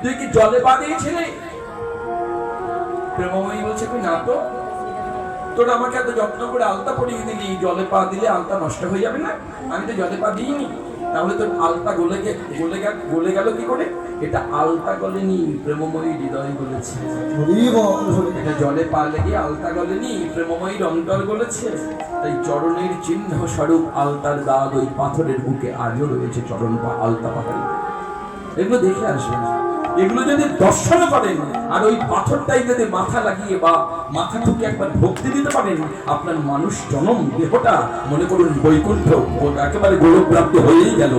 তুই কি জলে পা দিয়েছিলি? প্রেমময়ী বলছে কি না তো। তোরা আমাকে এত যত্ন করে আলতা পরিয়ে দিলি জলে পা দিলে আলতা নষ্ট হয়ে যাবে না? আমি তো জলে পা দিইনি। তাহলে তোর আলতা গলে গলে গেল গলে কি করে? এটা আলতা গলেনি, প্রেমময়ী হৃদয় গলেছে। এটা জলে পা লেগে আলতা গলেনি, প্রেমময়ী রংটল গলেছে। তাই চরণের চিহ্ন স্বরূপ আলতার দাগ ওই পাথরের বুকে আজও রয়েছে, চরণ পা আলতা পাহাড়ি এগুলো দেখে আসবেন এগুলো যদি দর্শন করেন, আর ওই পাথরটাই যদি মাথা লাগিয়ে বা মাথা ঠুকে একবার ভক্তি দিতে পারেন, আপনার মানুষ জনম দেহটা, মনে করুন, বৈকুণ্ঠ একেবারে গৌরবপ্রাপ্ত হয়েই গেল।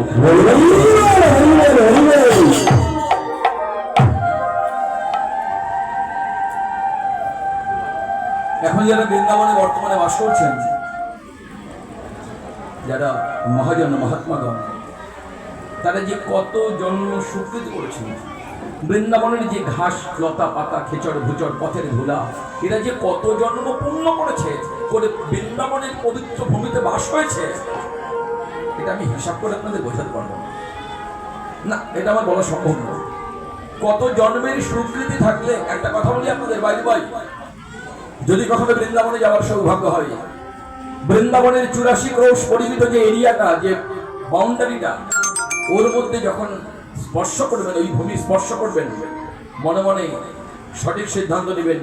এখন যারা বৃন্দাবনে বর্তমানে বাস করছেন, যারা মহাজন, মহাত্মাগণ, তারা যে কত জন্ম স্বীকৃতি করেছেন বৃন্দাবনের যে ঘাস, লতা, পাতা, খেচড়, ভুচড়, পথের ধুলা, এরা যে কত জন্ম পূর্ণ করেছে, করে বৃন্দাবনের পবিত্র ভূমিতে বাস হয়েছে, এটা আমি হিসাব করে আপনাদের বোঝাতে পারব না। এটা আমার বলা সম্ভব না কত জন্মের স্বীকৃতি থাকলে, একটা কথা বলি আপনাদের বাইরে বাই, যদি কখনো বৃন্দাবনে যাওয়ার সৌভাগ্য হয়, বৃন্দাবনের চুরাশি ক্রোশ পরিমিত যে এরিয়াটা, যে বাউন্ডারিটা ওর মধ্যে যখন স্পর্শ করবেন, ওই ভূমি স্পর্শ করবেন। মনে মনে সঠিক সিদ্ধান্ত নেবেন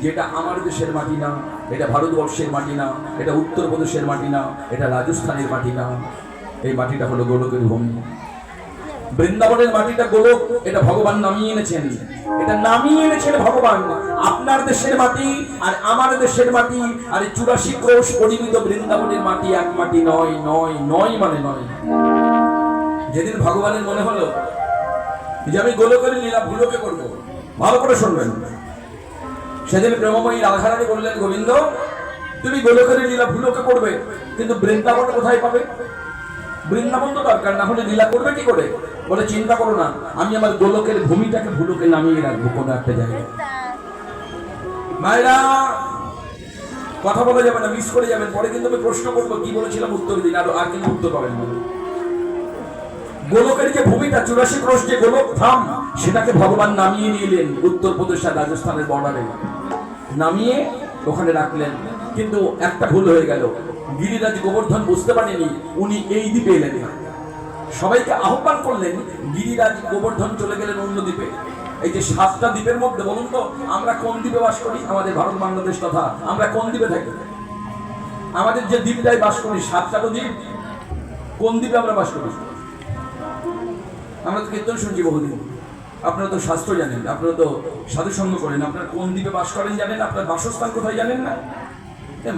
যে এটা আমার দেশের মাটি না, এটা ভারতবর্ষের মাটি না, এটা উত্তরপ্রদেশের মাটি না, এটা রাজস্থানের মাটি না। এই মাটিটা হলো গোলকের ভূমি। বৃন্দাবনের মাটিটা গোলক, এটা ভগবান নামিয়ে এনেছেন। এটা নামিয়ে এনেছেন ভগবান। আপনার দেশের মাটি আর আমার দেশের মাটি, আর চুরাশি ক্রোশ পরিমিত বৃন্দাবনের মাটি এক মাটি নয় নয় নয় মানে নয়। যেদিন ভগবানের মনে হলো যে আমি গোলকের লীলা ভুলোকে করব, ভালো করে শুনবেন। সেদিন প্রেমময়ী রাধারানী বললেন, গোবিন্দ, তুমি গোলকের লীলা ভুলোকে করবে, কিন্তু বৃন্দাবন কোথায় পাবে? বৃন্দাবন তো দরকার, না হলে লীলা করবে কি করে? বলে, চিন্তা করো না, আমি আমার গোলকের ভূমিটাকে, ভুলোকে নামিয়ে রাখব, কোনো একটা জায়গায়। মায়েরা, কথা বলা যাবে না মিস করে যাবেন। পরে কিন্তু আমি প্রশ্ন করব, কি বলেছিলাম উত্তর দিন, আর আর কিন্তু উত্তর পাবেন না। গোলকের যে ভূমিটা চুরাশি ক্রোশ যে গোলক ধাম সেটাকে ভগবান নামিয়ে নিলেন উত্তরপ্রদেশ আর রাজস্থানের বর্ডারে। নামিয়ে ওখানে রাখলেন। কিন্তু একটা ভুল হয়ে গেল। গিরিরাজ গোবর্ধন বুঝতে পারেনি, উনি এই দ্বীপে এলেন না। সবাইকে আহ্বান করলেন, গিরিরাজ গোবর্ধন চলে গেলেন অন্য দ্বীপে। এই যে সাতটা দ্বীপের মধ্যে বলুন তো, আমরা কোন দ্বীপে বাস করি? আমাদের ভারত, বাংলাদেশ তথা আমরা কোন দ্বীপে থাকি? আমাদের যে দ্বীপটায় বাস করি, সাতটা তো দ্বীপ। কোন দ্বীপে আমরা বাস করি? আমরা তো কীর্তন শুনছি বহুদিন। আপনারা তো শাস্ত্র জানেন, আপনারা তো সাধু সঙ্গ করেন, আপনারা কোন দ্বীপে বাস করেন জানেন, আপনার বাসস্থান কোথায় জানেন না?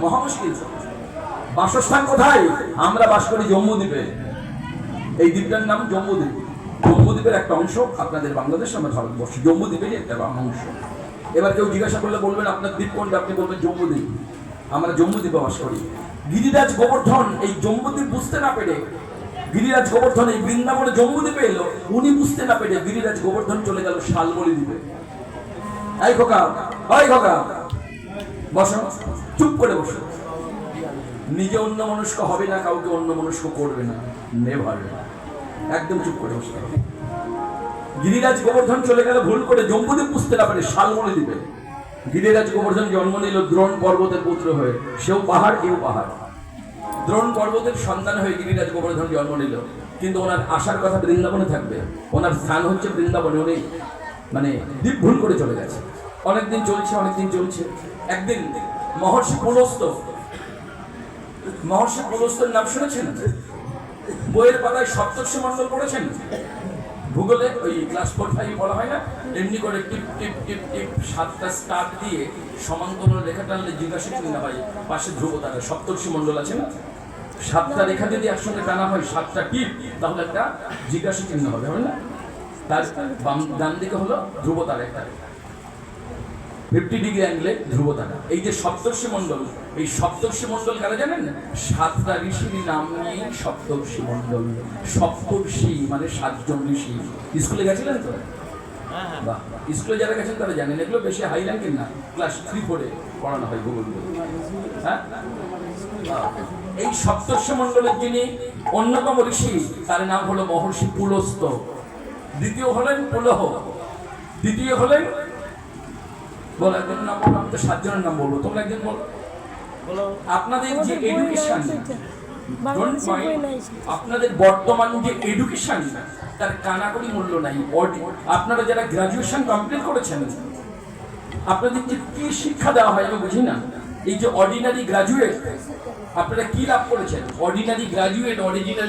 মহা মুশকিল বাসস্থান কোথায়? আমরা বাস করি জম্মু দ্বীপে। এই দ্বীপটার নাম জম্মু দ্বীপ। জম্মু দ্বীপের একটা অংশ আপনাদের বাংলাদেশ, আমরা ভারতবর্ষ। জম্মু দ্বীপেরই একটা অংশ। এবার কেউ জিজ্ঞাসা করলে বলবেন, আপনার দ্বীপ কোনটা? আপনি বলবেন জম্মু দ্বীপ। আমরা জম্মু দ্বীপে বাস করি। গিরিরাজ গোবর্ধন এই জম্মু দ্বীপ বুঝতে না পেরে গিরিরাজ গোবর্ধন এই বৃন্দাবনে জম্মু দ্বীপে এলো, উনি বুঝতে না পেরে গিরিরাজ গোবর্ধন চলে গেল শালবলি দ্বীপে। এই খোকা ওই খোকা, বসো, চুপ করে বসো। নিজে অন্য মনস্ক হবে না, কাউকে অন্য মনস্ক করবে না, নেভার। একদম চুপ করে বসে। গিরিরাজ গোবর্ধন চলে গেল, ভুল করে জম্বুদ্বীপ বুঝতে না পারে শালমণি দিবে গিরিরাজ গোবর্ধন জন্ম নিল দ্রোণ পর্বতের পুত্র হয়ে, সেও পাহাড়, এও পাহাড়। দ্রোণ পর্বতের সন্তান হয়ে গিরিরাজ গোবর্ধন জন্ম নিল। কিন্তু ওনার আসার কথা বৃন্দাবনে থাকবে। ওনার স্থান হচ্ছে বৃন্দাবনে। উনি মানে দ্বীপ ভুল করে চলে গেছে। অনেকদিন চলছে অনেকদিন চলছে। একদিন মহর্ষি পুলস্ত মহর্ষি পুলস্তর নাম শুনেছেন? বইয়ের পাতায় সপ্তর্ষি মণ্ডল পড়েছেন? ভূগোলে ওই ক্লাস ফোর ফাইভ বলা হয় না? এমনি করে টিপ টিপ টিপ টিপ সাতটা স্টার দিয়ে সমান্তরাল রেখা টানলে জিজ্ঞাসা চিহ্ন হয় পাশে ধ্রুব তারা, সপ্তর্ষি মণ্ডল আছে না? সাতটা রেখা যদি একসঙ্গে টানা হয় সাতটা টিপ তাহলে একটা জিজ্ঞাসা চিহ্ন হবে হবে না? তার বাম ডান দিকে হলো ধ্রুব তারা একটা ফিফটি ডিগ্রি অ্যাঙ্গেলে ধ্রুব তারা এই যে সপ্তর্ষি মণ্ডল এই সপ্তর্ষি মণ্ডল কারা জানেন? সাতটা ঋষির নাম নিয়ে সপ্তর্ষি মণ্ডল। সপ্তর্ষি মানে সাতজন ঋষি। স্কুলে গেছিলেন তো? বাহ স্কুলে যারা গেছেন তারা জানেন এগুলো বেশি হাই র্যাঙ্কের না। ক্লাস থ্রি ফোরে পড়ানো হয় ভূগোল। হ্যাঁ। এই সপ্তর্ষি মণ্ডলের যিনি অন্যতম ঋষি তার নাম হলো মহর্ষি পুলস্ত। দ্বিতীয় হলেন পুলহ। দ্বিতীয় হলেন বলো একজন নাম বলো আমি তো সাতজনের নাম বলব। তোমরা একজন বলো। আপনাদের যে এডুকেশন আপনাদের বর্তমান যে এডুকেশন তার কানাকড়ি মূল্য নাই। আপনারা যারা গ্রাজুয়েশন কমপ্লিট করেছেন আপনাদের যে কি শিক্ষা দেওয়া হয় আমি বুঝি না। এই যে অর্ডিনারি গ্রাজুয়েট আপনারা কি লাভ করেছেন? Ordinary graduate original